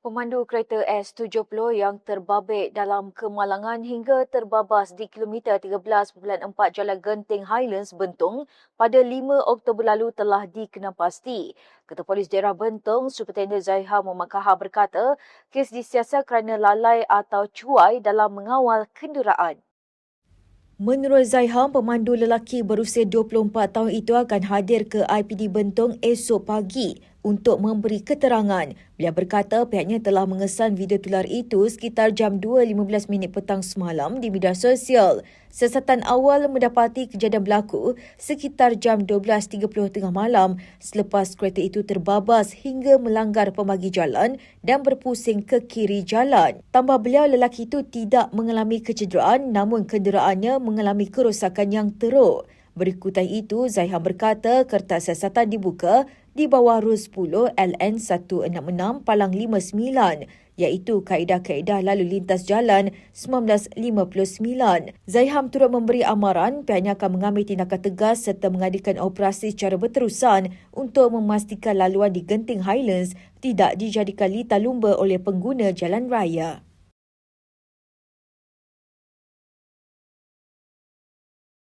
Pemandu kereta S70 yang terbabit dalam kemalangan hingga terbabas di kilometer 13.4 Jalan Genting Highlands Bentong pada 5 Oktober lalu telah dikenal pasti. Ketua Polis Daerah Bentong, Superintendent Zaiha Memakaha berkata, kes disiasat kerana lalai atau cuai dalam mengawal kenderaan. Menurut Zaiham, pemandu lelaki berusia 24 tahun itu akan hadir ke IPD Bentong esok pagi untuk memberi keterangan. Beliau berkata pihaknya telah mengesan video tular itu sekitar jam 2.15 minit petang semalam di media sosial. Siasatan awal mendapati kejadian berlaku sekitar jam 12.30 tengah malam selepas kereta itu terbabas hingga melanggar pembagi jalan dan berpusing ke kiri jalan. Tambah beliau, lelaki itu tidak mengalami kecederaan namun kenderaannya mengalami kerosakan yang teruk. Berikutan itu, Zaihan berkata kertas siasatan dibuka di bawah Rus 10 LN 166 Palang 59 iaitu kaedah-kaedah lalu lintas jalan 1959. Zaiham turut memberi amaran pihaknya akan mengambil tindakan tegas serta mengadakan operasi secara berterusan untuk memastikan laluan di Genting Highlands tidak dijadikan lita lumba oleh pengguna jalan raya.